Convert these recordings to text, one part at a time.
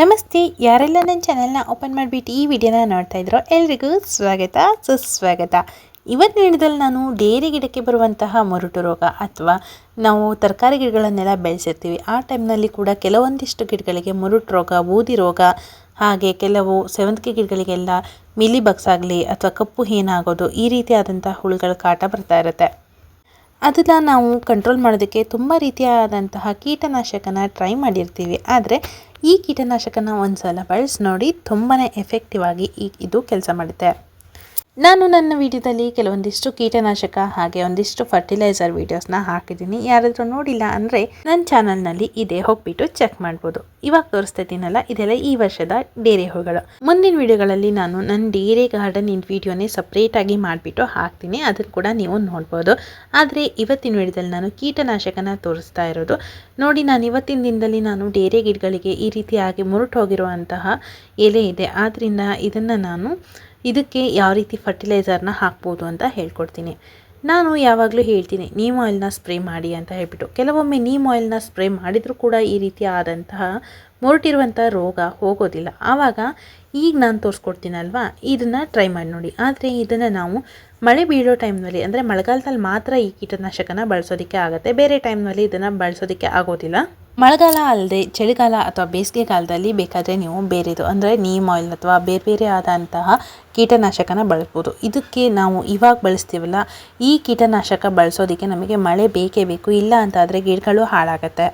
ನಮಸ್ತೆ, ಯಾರೆಲ್ಲ ನನ್ನ ಚಾನೆಲ್ನ ಓಪನ್ ಮಾಡಿಬಿಟ್ಟು ಈ ವಿಡಿಯೋನ ನೋಡ್ತಾ ಇದ್ರೋ ಎಲ್ರಿಗೂ ಸ್ವಾಗತ, ಸುಸ್ವಾಗತ. ಇವತ್ತು ನೀಡಿದಲ್ಲಿ ನಾನು ಡೇರಿ ಗಿಡಕ್ಕೆ ಬರುವಂತಹ ಮುರುಟು ರೋಗ ಅಥವಾ ನಾವು ತರಕಾರಿ ಗಿಡಗಳನ್ನೆಲ್ಲ ಬೆಳೆಸಿರ್ತೀವಿ. ಆ ಟೈಮ್ನಲ್ಲಿ ಕೂಡ ಕೆಲವೊಂದಿಷ್ಟು ಗಿಡಗಳಿಗೆ ಮುರುಟು ರೋಗ, ಬೂದಿ ರೋಗ, ಹಾಗೆ ಕೆಲವು ಸೆವಂತಿಗೆ ಗಿಡಗಳಿಗೆಲ್ಲ ಮಿಲಿ ಆಗಲಿ ಅಥವಾ ಕಪ್ಪು ಏನಾಗೋದು ಈ ರೀತಿಯಾದಂಥ ಹುಳುಗಳ ಕಾಟ ಬರ್ತಾ ಇರುತ್ತೆ. ಅದನ್ನು ನಾವು ಕಂಟ್ರೋಲ್ ಮಾಡೋದಕ್ಕೆ ತುಂಬ ರೀತಿಯಾದಂತಹ ಕೀಟನಾಶಕನ ಟ್ರೈ ಮಾಡಿರ್ತೀವಿ. ಆದರೆ ಈ ಕೀಟನಾಶಕನ ಒಂದು ಸಲ ಬಳಸಿ ನೋಡಿ ತುಂಬಾ ಎಫೆಕ್ಟಿವ್ ಆಗಿ ಇದು ಕೆಲಸ ಮಾಡುತ್ತೆ. ನಾನು ನನ್ನ ವಿಡಿಯೋದಲ್ಲಿ ಕೆಲವೊಂದಿಷ್ಟು ಕೀಟನಾಶಕ ಹಾಗೆ ಒಂದಿಷ್ಟು ಫರ್ಟಿಲೈಸರ್ ವೀಡಿಯೋಸ್ನ ಹಾಕಿದ್ದೀನಿ. ಯಾರಾದರೂ ನೋಡಿಲ್ಲ ಅಂದರೆ ನನ್ನ ಚಾನಲ್ನಲ್ಲಿ ಇದೆ ಹೋಗ್ಬಿಟ್ಟು ಚೆಕ್ ಮಾಡ್ಬೋದು. ಇವಾಗ ತೋರಿಸ್ತಾ ಇದ್ದೀನಲ್ಲ ಇದೆಲ್ಲ ಈ ವರ್ಷದ ಡೇರೆ ಹೂಗಳು. ಮುಂದಿನ ವಿಡಿಯೋಗಳಲ್ಲಿ ನಾನು ನನ್ನ ಡೇರೆ ಗಾರ್ಡನ್ ಇನ್ ವಿಡಿಯೋನೇ ಸಪ್ರೇಟಾಗಿ ಮಾಡಿಬಿಟ್ಟು ಹಾಕ್ತೀನಿ. ಅದನ್ನು ಕೂಡ ನೀವು ನೋಡ್ಬೋದು. ಆದರೆ ಇವತ್ತಿನ ವಿಡಿಯೋದಲ್ಲಿ ನಾನು ಕೀಟನಾಶಕನ ತೋರಿಸ್ತಾ ಇರೋದು. ನೋಡಿ, ನಾನು ಇವತ್ತಿನ ದಿನದಲ್ಲಿ ನಾನು ಡೇರೆ ಗಿಡಗಳಿಗೆ ಈ ರೀತಿಯಾಗಿ ಮುರುಟು ಹೋಗಿರುವಂತಹ ಎಲೆ ಇದೆ. ಆದ್ದರಿಂದ ಇದನ್ನು ನಾನು ಇದಕ್ಕೆ ಯಾವ ರೀತಿ ಫರ್ಟಿಲೈಸರ್ನ ಹಾಕ್ಬೋದು ಅಂತ ಹೇಳ್ಕೊಡ್ತೀನಿ. ನಾನು ಯಾವಾಗಲೂ ಹೇಳ್ತೀನಿ, ನೀಮ್ ಆಯಿಲ್ನ ಸ್ಪ್ರೇ ಮಾಡಿ ಅಂತ ಹೇಳ್ಬಿಟ್ಟು. ಕೆಲವೊಮ್ಮೆ ನೀಮ್ ಆಯಿಲ್ನ ಸ್ಪ್ರೇ ಮಾಡಿದರೂ ಕೂಡ ಈ ರೀತಿ ಆದಂತಹ ಮೊರಟಿರುವಂಥ ರೋಗ ಹೋಗೋದಿಲ್ಲ. ಆವಾಗ ಈಗ ನಾನು ತೋರಿಸ್ಕೊಡ್ತೀನಲ್ವಾ? ಇದನ್ನು ಟ್ರೈ ಮಾಡಿ ನೋಡಿ. ಆದರೆ ಇದನ್ನು ನಾವು ಮಳೆ ಬೀಳೋ ಟೈಮ್ನಲ್ಲಿ, ಅಂದರೆ ಮಳೆಗಾಲದಲ್ಲಿ ಮಾತ್ರ ಈ ಕೀಟನಾಶಕನ ಬಳಸೋದಕ್ಕೆ ಆಗುತ್ತೆ. ಬೇರೆ ಟೈಮ್ನಲ್ಲಿ ಇದನ್ನು ಬಳಸೋದಕ್ಕೆ ಆಗೋದಿಲ್ಲ. ಮಳೆಗಾಲ ಅಲ್ಲದೆ ಚಳಿಗಾಲ ಅಥವಾ ಬೇಸಿಗೆ ಕಾಲದಲ್ಲಿ ಬೇಕಾದರೆ ನೀವು ಬೇರೆದು, ಅಂದರೆ ನೀಮ್ ಆಯಿಲ್ ಅಥವಾ ಬೇರೆ ಬೇರೆ ಆದಂತಹ ಕೀಟನಾಶಕನ ಬಳಸ್ಬೋದು. ಇದಕ್ಕೆ ನಾವು ಇವಾಗ ಬಳಸ್ತೀವಲ್ಲ, ಈ ಕೀಟನಾಶಕ ಬಳಸೋದಕ್ಕೆ ನಮಗೆ ಮಳೆ ಬೇಕೇ ಬೇಕು, ಇಲ್ಲ ಅಂತಾದರೆ ಗಿಡಗಳು ಹಾಳಾಗತ್ತೆ.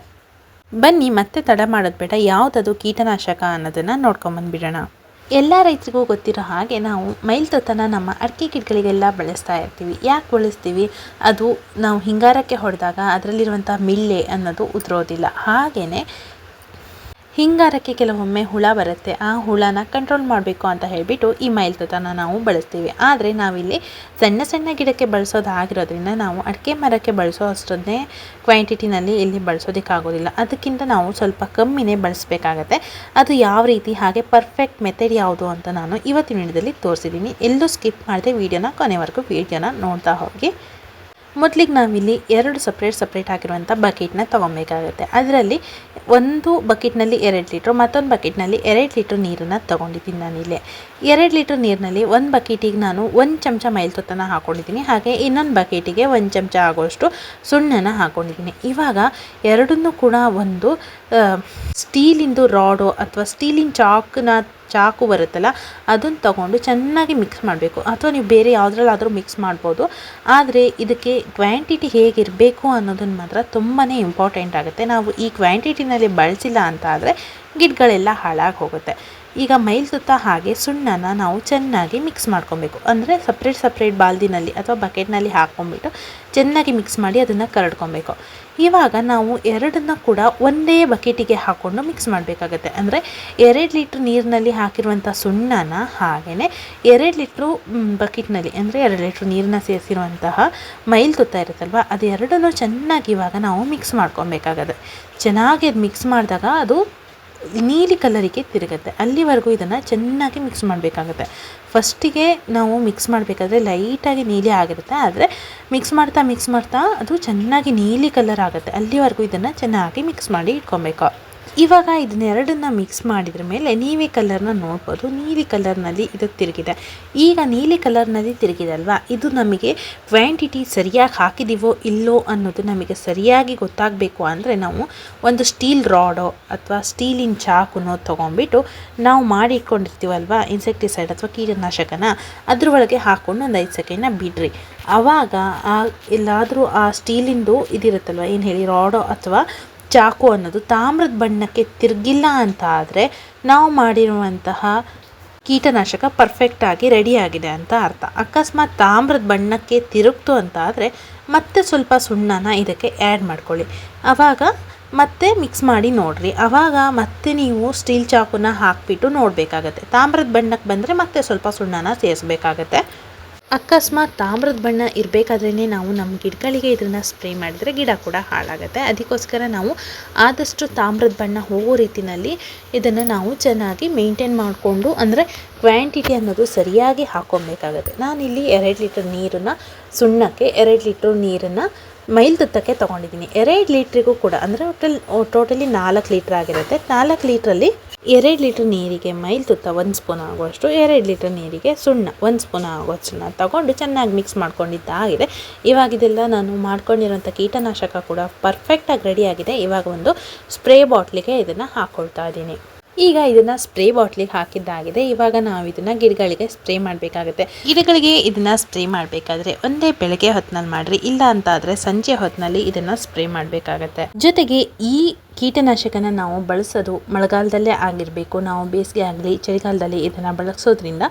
ಬನ್ನಿ ಮತ್ತೆ ತಡ ಮಾಡೋದು ಬೇಡ, ಯಾವುದದು ಕೀಟನಾಶಕ ಅನ್ನೋದನ್ನು ನೋಡ್ಕೊಂಬಂದ್ಬಿಡೋಣ. ಎಲ್ಲ ರೈತರಿಗೂ ಗೊತ್ತಿರೋ ಹಾಗೆ ನಾವು ಮೈಲ್ತೊತ್ತನ ನಮ್ಮ ಅಡಿಕೆ ಗಿಡಗಳಿಗೆಲ್ಲ ಬಳಸ್ತಾ ಇರ್ತೀವಿ. ಯಾಕೆ ಬಳಸ್ತೀವಿ? ಅದು ನಾವು ಹಿಂಗಾರಕ್ಕೆ ಹೊಡೆದಾಗ ಅದರಲ್ಲಿರುವಂಥ ಮಿಲ್ಲೆ ಅನ್ನೋದು ಉದುರೋದಿಲ್ಲ. ಹಾಗೆಯೇ ಹಿಂಗಾರಕ್ಕೆ ಕೆಲವೊಮ್ಮೆ ಹುಳ ಬರುತ್ತೆ. ಆ ಹುಳನ ಕಂಟ್ರೋಲ್ ಮಾಡಬೇಕು ಅಂತ ಹೇಳಿಬಿಟ್ಟು ಈ ಮೈಲ್ತುತನ ನಾವು ಬಳಸ್ತೀವಿ. ಆದರೆ ನಾವಿಲ್ಲಿ ಸಣ್ಣ ಸಣ್ಣ ಗಿಡಕ್ಕೆ ಬಳಸೋದಾಗಿರೋದ್ರಿಂದ ನಾವು ಅಡಿಕೆ ಮರಕ್ಕೆ ಬಳಸೋ ಅಷ್ಟನ್ನೇ ಕ್ವಾಂಟಿಟಿನಲ್ಲಿ ಇಲ್ಲಿ ಬಳಸೋದಕ್ಕಾಗೋದಿಲ್ಲ. ಅದಕ್ಕಿಂತ ನಾವು ಸ್ವಲ್ಪ ಕಮ್ಮಿನೇ ಬಳಸಬೇಕಾಗತ್ತೆ. ಅದು ಯಾವ ರೀತಿ, ಹಾಗೆ ಪರ್ಫೆಕ್ಟ್ ಮೆಥಡ್ ಯಾವುದು ಅಂತ ನಾನು ಇವತ್ತಿನ ವಿಡಿಯೋದಲ್ಲಿ ತೋರಿಸಿದ್ದೀನಿ. ಎಲ್ಲೂ ಸ್ಕಿಪ್ ಮಾಡದೆ ವೀಡಿಯೋನ ಕೊನೆವರೆಗೂ, ವೀಡಿಯೋನ ನೋಡ್ತಾ ಹೋಗಿ. ಮೊದಲಿಗೆ ನಾವಿಲ್ಲಿ ಎರಡು ಸಪ್ರೇಟ್ ಸಪ್ರೇಟ್ ಆಗಿರುವಂಥ ಬಕೆಟ್ನ ತೊಗೊಬೇಕಾಗುತ್ತೆ. ಅದರಲ್ಲಿ ಒಂದು ಬಕೆಟ್ನಲ್ಲಿ ಎರಡು ಲೀಟ್ರು, ಮತ್ತೊಂದು ಬಕೆಟ್ನಲ್ಲಿ ಎರಡು ಲೀಟ್ರ್ ನೀರನ್ನು ತೊಗೊಂಡಿದ್ದೀನಿ ನಾನಿಲ್ಲಿ. ಎರಡು ಲೀಟ್ರ್ ನೀರಿನಲ್ಲಿ ಒಂದು ಬಕೆಟಿಗೆ ನಾನು ಒಂದು ಚಮಚ ಮೈಲ್ತೊತ್ತನ ಹಾಕ್ಕೊಂಡಿದ್ದೀನಿ ಹಾಗೆ ಇನ್ನೊಂದು ಬಕೆಟಿಗೆ ಒಂದು ಚಮಚ ಆಗೋಷ್ಟು ಸುಣ್ಣನ ಹಾಕ್ಕೊಂಡಿದ್ದೀನಿ ಇವಾಗ ಎರಡನ್ನೂ ಕೂಡ ಒಂದು ಸ್ಟೀಲಿಂದು ರಾಡು ಅಥವಾ ಸ್ಟೀಲಿನ ಚಾಕ್ನ ಚಾಕು ಬರುತ್ತಲ್ಲ, ಅದನ್ನು ತಗೊಂಡು ಚೆನ್ನಾಗಿ ಮಿಕ್ಸ್ ಮಾಡಬೇಕು. ಅಥವಾ ನೀವು ಬೇರೆ ಯಾವುದ್ರಲ್ಲಾದರೂ ಮಿಕ್ಸ್ ಮಾಡ್ಬೋದು. ಆದರೆ ಇದಕ್ಕೆ ಕ್ವಾಂಟಿಟಿ ಹೇಗಿರಬೇಕು ಅನ್ನೋದನ್ನು ಮಾತ್ರ ತುಂಬಾ ಇಂಪಾರ್ಟೆಂಟ್ ಆಗುತ್ತೆ. ನಾವು ಈ ಕ್ವಾಂಟಿಟಿನಲ್ಲಿ ಬಳಸಿಲ್ಲ ಅಂತ ಆದರೆ ಗಿಡಗಳೆಲ್ಲ ಹಾಳಾಗಿ ಹೋಗುತ್ತೆ. ಈಗ ಮೈಲ್ ಸುತ್ತ ಹಾಗೆ ಸುಣ್ಣನ ನಾವು ಚೆನ್ನಾಗಿ ಮಿಕ್ಸ್ ಮಾಡ್ಕೊಬೇಕು. ಅಂದರೆ ಸಪ್ರೇಟ್ ಸಪ್ರೇಟ್ ಬಾಲ್ದಿನಲ್ಲಿ ಅಥವಾ ಬಕೆಟ್ನಲ್ಲಿ ಹಾಕ್ಕೊಂಬಿಟ್ಟು ಚೆನ್ನಾಗಿ ಮಿಕ್ಸ್ ಮಾಡಿ ಅದನ್ನು ಕರಡ್ಕೊಬೇಕು. ಇವಾಗ ನಾವು ಎರಡನ್ನ ಕೂಡ ಒಂದೇ ಬಕೆಟಿಗೆ ಹಾಕ್ಕೊಂಡು ಮಿಕ್ಸ್ ಮಾಡಬೇಕಾಗತ್ತೆ. ಅಂದರೆ ಎರಡು ಲೀಟ್ರ್ ನೀರಿನಲ್ಲಿ ಹಾಕಿರುವಂಥ ಸುಣ್ಣನ ಹಾಗೆಯೇ ಎರಡು ಲೀಟ್ರು ಬಕೆಟ್ನಲ್ಲಿ ಅಂದರೆ ಎರಡು ಲೀಟ್ರ್ ನೀರನ್ನ ಸೇರಿಸಿರುವಂತಹ ಮೈಲ್ ತುತ್ತ ಇರುತ್ತಲ್ವ, ಅದು ಎರಡನ್ನೂ ಚೆನ್ನಾಗಿ ಇವಾಗ ನಾವು ಮಿಕ್ಸ್ ಮಾಡ್ಕೊಬೇಕಾಗತ್ತೆ. ಚೆನ್ನಾಗಿ ಅದು ಮಿಕ್ಸ್ ಮಾಡಿದಾಗ ಅದು ನೀಲಿ ಕಲರಿಗೆ ತಿರುಗುತ್ತೆ. ಅಲ್ಲಿವರೆಗೂ ಇದನ್ನು ಚೆನ್ನಾಗಿ ಮಿಕ್ಸ್ ಮಾಡಬೇಕಾಗುತ್ತೆ. ಫಸ್ಟಿಗೆ ನಾವು ಮಿಕ್ಸ್ ಮಾಡಬೇಕಾದ್ರೆ ಲೈಟಾಗಿ ನೀಲಿ ಆಗಿರುತ್ತೆ. ಆದರೆ ಮಿಕ್ಸ್ ಮಾಡ್ತಾ ಮಿಕ್ಸ್ ಮಾಡ್ತಾ ಅದು ಚೆನ್ನಾಗಿ ನೀಲಿ ಕಲರ್ ಆಗುತ್ತೆ. ಅಲ್ಲಿವರೆಗೂ ಇದನ್ನು ಚೆನ್ನಾಗಿ ಮಿಕ್ಸ್ ಮಾಡಿ ಇಟ್ಕೊಬೇಕು. ಇವಾಗ ಇದನ್ನೆರಡನ್ನ ಮಿಕ್ಸ್ ಮಾಡಿದ್ರ ಮೇಲೆ ನೀಲಿ ಕಲರ್ನ ನೋಡ್ಬೋದು. ನೀಲಿ ಕಲರ್ನಲ್ಲಿ ಇದು ತಿರುಗಿದೆ. ಈಗ ನೀಲಿ ಕಲರ್ನಲ್ಲಿ ತಿರುಗಿದೆ ಅಲ್ವಾ ಇದು ನಮಗೆ ಕ್ವಾಂಟಿಟಿ ಸರಿಯಾಗಿ ಹಾಕಿದ್ದೀವೋ ಇಲ್ಲೋ ಅನ್ನೋದು ನಮಗೆ ಸರಿಯಾಗಿ ಗೊತ್ತಾಗಬೇಕು ಅಂದರೆ ನಾವು ಒಂದು ಸ್ಟೀಲ್ ರಾಡೋ ಅಥವಾ ಸ್ಟೀಲಿನ ಚಾಕುನೋ ತೊಗೊಂಡ್ಬಿಟ್ಟು ನಾವು ಮಾಡಿ ಇಟ್ಕೊಂಡಿರ್ತೀವಲ್ವಾ ಇನ್ಸೆಕ್ಟಿಸೈಡ್ ಅಥವಾ ಕೀಟನಾಶಕನ ಅದ್ರ ಒಳಗೆ ಹಾಕ್ಕೊಂಡು ಒಂದು ಐದು ಸೆಕೆಂಡ್ನ ಬಿಡ್ರಿ. ಆವಾಗ ಆ ಎಲ್ಲಾದರೂ ಆ ಸ್ಟೀಲಿಂದು ಇದಿರುತ್ತಲ್ವ? ಏನು ಹೇಳಿ ರಾಡೋ ಅಥವಾ ಚಾಕು ಅನ್ನೋದು ತಾಮ್ರದ ಬಣ್ಣಕ್ಕೆ ತಿರುಗಿಲ್ಲ ಅಂತ ಆದರೆ ನಾವು ಮಾಡಿರುವಂತಹ ಕೀಟನಾಶಕ ಪರ್ಫೆಕ್ಟಾಗಿ ರೆಡಿಯಾಗಿದೆ ಅಂತ ಅರ್ಥ. ಅಕಸ್ಮಾತ್ ತಾಮ್ರದ ಬಣ್ಣಕ್ಕೆ ತಿರುಗ್ತು ಅಂತ ಆದರೆ ಮತ್ತೆ ಸ್ವಲ್ಪ ಸುಣ್ಣನ ಇದಕ್ಕೆ ಆ್ಯಡ್ ಮಾಡ್ಕೊಳ್ಳಿ. ಆವಾಗ ಮತ್ತೆ ಮಿಕ್ಸ್ ಮಾಡಿ ನೋಡಿರಿ. ಆವಾಗ ಮತ್ತೆ ನೀವು ಸ್ಟೀಲ್ ಚಾಕುನ ಹಾಕಿಬಿಟ್ಟು ನೋಡಬೇಕಾಗತ್ತೆ. ತಾಮ್ರದ ಬಣ್ಣಕ್ಕೆ ಬಂದರೆ ಮತ್ತೆ ಸ್ವಲ್ಪ ಸುಣ್ಣನ ಸೇರಿಸ್ಬೇಕಾಗತ್ತೆ. ಅಕಸ್ಮಾತ್ ತಾಮ್ರದ ಬಣ್ಣ ಇರಬೇಕಾದ್ರೇ ನಾವು ನಮ್ಮ ಗಿಡಗಳಿಗೆ ಇದನ್ನು ಸ್ಪ್ರೇ ಮಾಡಿದರೆ ಗಿಡ ಕೂಡ ಹಾಳಾಗುತ್ತೆ. ಅದಕ್ಕೋಸ್ಕರ ನಾವು ಆದಷ್ಟು ತಾಮ್ರದ ಬಣ್ಣ ಹೋಗೋ ರೀತಿಯಲ್ಲಿ ಇದನ್ನು ನಾವು ಚೆನ್ನಾಗಿ ಮೇಂಟೈನ್ ಮಾಡಿಕೊಂಡು ಅಂದರೆ ಕ್ವಾಂಟಿಟಿ ಅನ್ನೋದು ಸರಿಯಾಗಿ ಹಾಕ್ಕೊಬೇಕಾಗತ್ತೆ ನಾನಿಲ್ಲಿ ಎರಡು ಲೀಟರ್ ನೀರನ್ನು ಸುಣ್ಣಕ್ಕೆ, ಎರಡು ಲೀಟ್ರ್ ನೀರನ್ನು ಮೈಲ್ ತುತ್ತಕ್ಕೆ ತೊಗೊಂಡಿದ್ದೀನಿ. ಎರಡು ಲೀಟ್ರಿಗೂ ಕೂಡ ಅಂದರೆ ಟೋಟಲ್, ಟೋಟಲಿ ನಾಲ್ಕು ಲೀಟ್ರ್ ಆಗಿರುತ್ತೆ. ನಾಲ್ಕು ಲೀಟ್ರಲ್ಲಿ ಎರಡು ಲೀಟ್ರ್ ನೀರಿಗೆ ಮೈಲ್ ತುತ್ತ ಒಂದು ಸ್ಪೂನ್ ಆಗುವಷ್ಟು ಎರಡು ಲೀಟ್ರ್ ನೀರಿಗೆ ಸುಣ್ಣ, ಒಂದು ಸ್ಪೂನ್ ಆಗುವಷ್ಟನ್ನ ತಗೊಂಡು ಚೆನ್ನಾಗಿ ಮಿಕ್ಸ್ ಮಾಡ್ಕೊಂಡಿದ್ದಾಗಿದೆ. ಇವಾಗ ಇದೆಲ್ಲ ನಾನು ಮಾಡ್ಕೊಂಡಿರೋಂಥ ಕೀಟನಾಶಕ ಕೂಡ ಪರ್ಫೆಕ್ಟಾಗಿ ರೆಡಿಯಾಗಿದೆ ಇವಾಗ ಒಂದು ಸ್ಪ್ರೇ ಬಾಟ್ಲಿಗೆ ಇದನ್ನು ಹಾಕ್ಕೊಳ್ತಾ ಇದ್ದೀನಿ. ಈಗ ಇದನ್ನ ಸ್ಪ್ರೇ ಬಾಟ್ಲಿಗೆ ಹಾಕಿದ್ದಾಗಿದೆ. ಇವಾಗ ನಾವು ಇದನ್ನ ಗಿಡಗಳಿಗೆ ಸ್ಪ್ರೇ ಮಾಡಬೇಕಾಗುತ್ತೆ. ಗಿಡಗಳಿಗೆ ಇದನ್ನ ಸ್ಪ್ರೇ ಮಾಡಬೇಕಾದ್ರೆ ಒಂದೇ ಬೆಳಗ್ಗೆ ಹೊತ್ತಿನಲ್ಲಿ ಮಾಡ್ರಿ. ಇಲ್ಲ ಅಂತ ಆದ್ರೆ ಸಂಜೆ ಹೊತ್ತಿನಲ್ಲಿ ಇದನ್ನ ಸ್ಪ್ರೇ ಮಾಡಬೇಕಾಗತ್ತೆ. ಜೊತೆಗೆ ಈ ಕೀಟನಾಶಕನ ನಾವು ಬಳಸೋದು ಮಳೆಗಾಲದಲ್ಲೇ ಆಗಿರಬೇಕು. ನಾವು ಬೇಸಿಗೆ ಆಗಲಿ, ಚಳಿಗಾಲದಲ್ಲಿ ಇದನ್ನು ಬಳಸೋದ್ರಿಂದ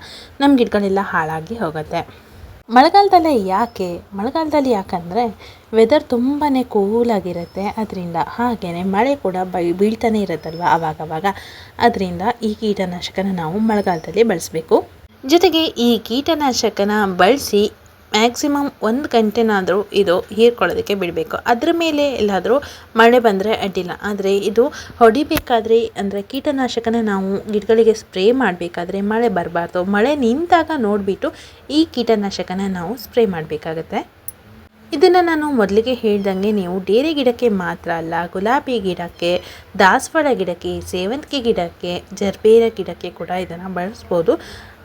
ನಮ್ಮ ಗಿಡಗಳೆಲ್ಲ ಹಾಳಾಗಿ ಹೋಗುತ್ತೆ. ಮಳೆಗಾಲದಲ್ಲೇ ಯಾಕೆ, ಮಳೆಗಾಲದಲ್ಲಿ ಯಾಕಂದರೆ ವೆದರ್ ತುಂಬಾ ಕೂಲಾಗಿರುತ್ತೆ ಅದರಿಂದ ಹಾಗೆಯೇ ಮಳೆ ಕೂಡ ಬೈ, ಬೀಳ್ತಾನೆ ಇರುತ್ತಲ್ವ ಆವಾಗವಾಗ ಅದರಿಂದ ಈ ಕೀಟನಾಶಕನ ನಾವು ಮಳೆಗಾಲದಲ್ಲಿ ಬಳಸಬೇಕು. ಜೊತೆಗೆ ಈ ಕೀಟನಾಶಕನ ಬಳಸಿ ಮ್ಯಾಕ್ಸಿಮಮ್ ಒಂದು ಗಂಟೆನಾದರೂ ಇದು ಹೀರ್ಕೊಳ್ಳೋದಕ್ಕೆ ಬಿಡಬೇಕು. ಅದ್ರ ಮೇಲೆ ಎಲ್ಲಾದರೂ ಮಳೆ ಬಂದರೆ ಅಡ್ಡಿಲ್ಲ. ಆದರೆ ಇದು ಹೊಡಿಬೇಕಾದ್ರೆ, ಅಂದರೆ ಕೀಟನಾಶಕನ ನಾವು ಗಿಡಗಳಿಗೆ ಸ್ಪ್ರೇ ಮಾಡಬೇಕಾದ್ರೆ ಮಳೆ ಬರಬಾರ್ದು. ಮಳೆ ನಿಂತಾಗ ನೋಡಿಬಿಟ್ಟು ಈ ಕೀಟನಾಶಕನ ನಾವು ಸ್ಪ್ರೇ ಮಾಡಬೇಕಾಗತ್ತೆ. ಇದನ್ನು ನಾನು ಮೊದಲಿಗೆ ಹೇಳ್ದಂಗೆ ನೀವು ಡೇರೆ ಗಿಡಕ್ಕೆ ಮಾತ್ರ ಅಲ್ಲ, ಗುಲಾಬಿ ಗಿಡಕ್ಕೆ, ದಾಸವಾಳ ಗಿಡಕ್ಕೆ, ಸೇವಂತಿಗೆ ಗಿಡಕ್ಕೆ, ಜರ್ಬೇರ ಗಿಡಕ್ಕೆ ಕೂಡ ಇದನ್ನು ಬಳಸ್ಬೋದು.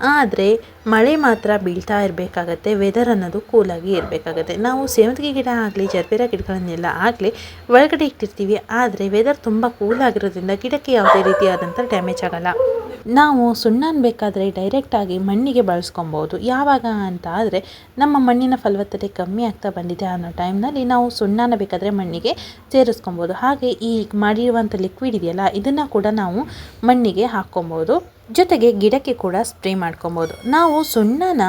ಆದರೆ ಮಳೆ ಮಾತ್ರ ಬೀಳ್ತಾ ಇರಬೇಕಾಗತ್ತೆ ವೆದರ್ ಅನ್ನೋದು ಕೂಲಾಗಿ ಇರಬೇಕಾಗತ್ತೆ. ನಾವು ಸೇವಂತಿಗೆ ಗಿಡ ಆಗಲಿ, ಜರ್ಬೇರ ಗಿಡಗಳನ್ನೆಲ್ಲ ಆಗಲಿ ಒಳಗಡೆ ಇಟ್ಟಿರ್ತೀವಿ, ಆದರೆ ವೆದರ್ ತುಂಬ ಕೂಲಾಗಿರೋದ್ರಿಂದ ಗಿಡಕ್ಕೆ ಯಾವುದೇ ರೀತಿಯಾದಂಥ ಡ್ಯಾಮೇಜ್ ಆಗಲ್ಲ. ನಾವು ಸುಣ್ಣನ ಬೇಕಾದರೆ ಡೈರೆಕ್ಟಾಗಿ ಮಣ್ಣಿಗೆ ಬಳಸ್ಕೊಬೋದು. ಯಾವಾಗ ಅಂತ ಆದರೆ ನಮ್ಮ ಮಣ್ಣಿನ ಫಲವತ್ತತೆ ಕಮ್ಮಿ ಆಗ್ತಾ ಬಂದಿದೆ ಅನ್ನೋ ಟೈಮ್ನಲ್ಲಿ ನಾವು ಸುಣ್ಣನ ಬೇಕಾದರೆ ಮಣ್ಣಿಗೆ ಸೇರಿಸ್ಕೊಬೋದು. ಹಾಗೆ ಈ ಮಾಡಿರುವಂಥ ಲಿಕ್ವಿಡ್ ಇದೆಯಲ್ಲ, ಇದನ್ನು ಕೂಡ ನಾವು ಮಣ್ಣಿಗೆ ಹಾಕ್ಕೊಬೋದು. ಜೊತೆಗೆ ಗಿಡಕ್ಕೆ ಕೂಡ ಸ್ಪ್ರೇ ಮಾಡ್ಕೊಬೋದು. ನಾವು ಸುಣ್ಣನ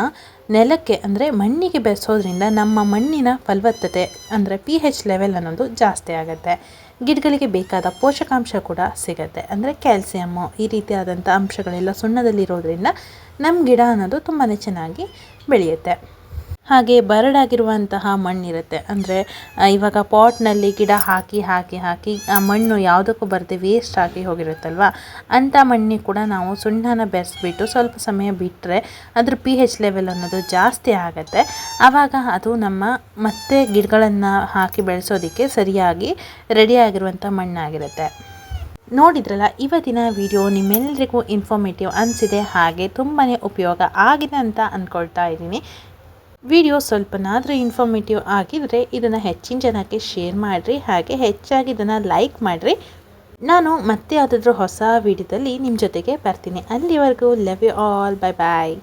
ನೆಲಕ್ಕೆ ಅಂದರೆ ಮಣ್ಣಿಗೆ ಬೆರೆಸೋದ್ರಿಂದ ನಮ್ಮ ಮಣ್ಣಿನ ಫಲವತ್ತತೆ ಅಂದರೆ ಪಿ ಹೆಚ್ ಲೆವೆಲ್ ಅನ್ನೋದು ಜಾಸ್ತಿ ಆಗುತ್ತೆ. ಗಿಡಗಳಿಗೆ ಬೇಕಾದ ಪೋಷಕಾಂಶ ಕೂಡ ಸಿಗುತ್ತೆ. ಅಂದರೆ ಕ್ಯಾಲ್ಸಿಯಮ್ಮು ಈ ರೀತಿಯಾದಂಥ ಅಂಶಗಳೆಲ್ಲ ಸುಣ್ಣದಲ್ಲಿರೋದ್ರಿಂದ ನಮ್ಮ ಗಿಡ ಅನ್ನೋದು ತುಂಬಾ ಚೆನ್ನಾಗಿ ಬೆಳೆಯುತ್ತೆ. ಹಾಗೆ ಬರಡಾಗಿರುವಂತಹ ಮಣ್ಣಿರುತ್ತೆ. ಅಂದರೆ ಇವಾಗ ಪಾಟ್ನಲ್ಲಿ ಗಿಡ ಹಾಕಿ ಹಾಕಿ ಹಾಕಿ, ಆ ಮಣ್ಣು ಯಾವುದಕ್ಕೂ ಬರದೆ ವೇಸ್ಟ್ ಆಗಿ ಹೋಗಿರುತ್ತಲ್ವ? ಅಂಥ ಮಣ್ಣಿಗೆ ಕೂಡ ನಾವು ಸುಣ್ಣನ ಬೆರೆಸ್ಬಿಟ್ಟು ಸ್ವಲ್ಪ ಸಮಯ ಬಿಟ್ಟರೆ ಅದ್ರ ಪಿ ಹೆಚ್ ಲೆವೆಲ್ ಅನ್ನೋದು ಜಾಸ್ತಿ ಆಗುತ್ತೆ. ಆವಾಗ ಅದು ನಮ್ಮ ಮತ್ತೆ ಗಿಡಗಳನ್ನು ಹಾಕಿ ಬೆಳೆಸೋದಕ್ಕೆ ಸರಿಯಾಗಿ ರೆಡಿಯಾಗಿರುವಂಥ ಮಣ್ಣಾಗಿರುತ್ತೆ. ನೋಡಿದ್ರಲ್ಲ, ಇವತ್ತಿನ ವಿಡಿಯೋ ನಿಮ್ಮೆಲ್ಲರಿಗೂ ಇನ್ಫಾರ್ಮೇಟಿವ್ ಅನಿಸಿದೆ. ಹಾಗೆ ತುಂಬಾ ಉಪಯೋಗ ಆಗಿದೆ ಅಂತ ಅಂದ್ಕೊಳ್ತಾ ಇದ್ದೀನಿ. ವಿಡಿಯೋ ಸ್ವಲ್ಪನಾದರೂ ಇನ್ಫಾರ್ಮೇಟಿವ್ ಆಗಿದ್ದರೆ ಇದನ್ನು ಹೆಚ್ಚಿನ ಜನಕ್ಕೆ ಶೇರ್ ಮಾಡಿರಿ, ಹಾಗೆ ಹೆಚ್ಚಾಗಿ ಇದನ್ನು ಲೈಕ್ ಮಾಡಿರಿ. ನಾನು ಮತ್ತೆ ಯಾವುದಾದ್ರೂ ಹೊಸ ವಿಡಿಯೋದಲ್ಲಿ ನಿಮ್ಮ ಜೊತೆಗೆ ಬರ್ತೀನಿ. ಅಲ್ಲಿವರೆಗೂ love you all bye bye